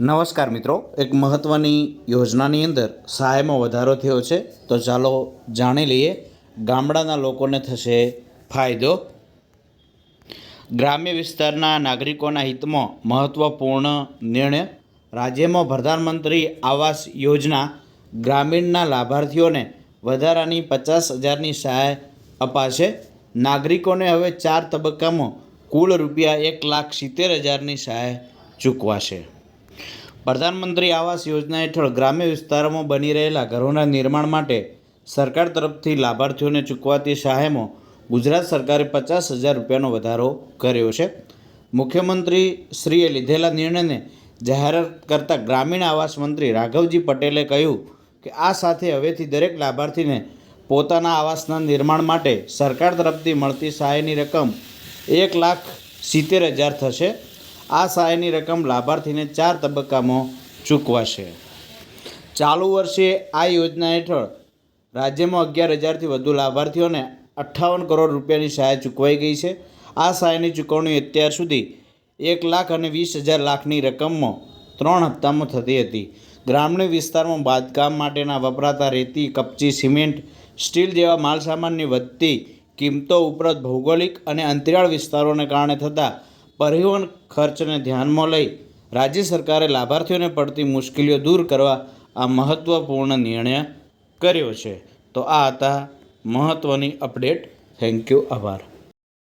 નમસ્કાર મિત્રો. એક મહત્ત્વની યોજનાની અંદર સહાયમાં વધારો થયો છે. તો ચાલો જાણી લઈએ ગામડાના લોકોને થશે ફાયદો. ગ્રામ્ય વિસ્તારના નાગરિકોના હિતમાં મહત્ત્વપૂર્ણ નિર્ણય. રાજ્યમાં પ્રધાનમંત્રી આવાસ યોજના ગ્રામીણના લાભાર્થીઓને વધારાની પચાસ હજારની સહાય અપાશે. નાગરિકોને હવે ચાર તબક્કામાં કુલ રૂપિયા એક લાખ સિત્તેર હજારની સહાય ચૂકવાશે. પ્રધાનમંત્રી આવાસ યોજના હેઠળ ગ્રામ્ય વિસ્તારોમાં બની રહેલા ઘરોના નિર્માણ માટે સરકાર તરફથી લાભાર્થીઓને ચૂકવાતી સહાયમાં ગુજરાત સરકારે પચાસ હજાર રૂપિયાનો વધારો કર્યો છે. મુખ્યમંત્રી શ્રીએ લીધેલા નિર્ણયને જાહેરાત કરતા ગ્રામીણ આવાસ મંત્રી રાઘવજી પટેલે કહ્યું કે આ સાથે હવેથી દરેક લાભાર્થીને પોતાના આવાસના નિર્માણ માટે સરકાર તરફથી મળતી સહાયની રકમ એક લાખ સિત્તેર હજાર થશે. આ સહાયની રકમ લાભાર્થીને ચાર તબક્કામાં ચૂકવાશે. ચાલુ વર્ષે આ યોજના હેઠળ રાજ્યમાં અગિયાર હજારથી વધુ લાભાર્થીઓને અઠ્ઠાવન કરોડ રૂપિયાની સહાય ચૂકવાઈ ગઈ છે. આ સહાયની ચૂકવણી અત્યાર સુધી એક લાખ અને વીસ હજાર લાખની રકમમાં ત્રણ હપ્તામાં થતી હતી. ગ્રામીણ વિસ્તારમાં બાંધકામ માટેના વપરાતા રેતી, કપચી, સિમેન્ટ, સ્ટીલ જેવા માલસામાનની વધતી કિંમતો ઉપરાંત ભૌગોલિક અને અંતરિયાળ વિસ્તારોને કારણે થતા પરિવહન ખર્ચને ધ્યાનમાં લઈ રાજ્ય સરકારે લાભાર્થીઓને પડતી મુશ્કેલીઓ દૂર કરવા આ મહત્ત્વપૂર્ણ નિર્ણય કર્યો છે. તો આ હતા મહત્ત્વની અપડેટ. થેન્ક યુ આભાર.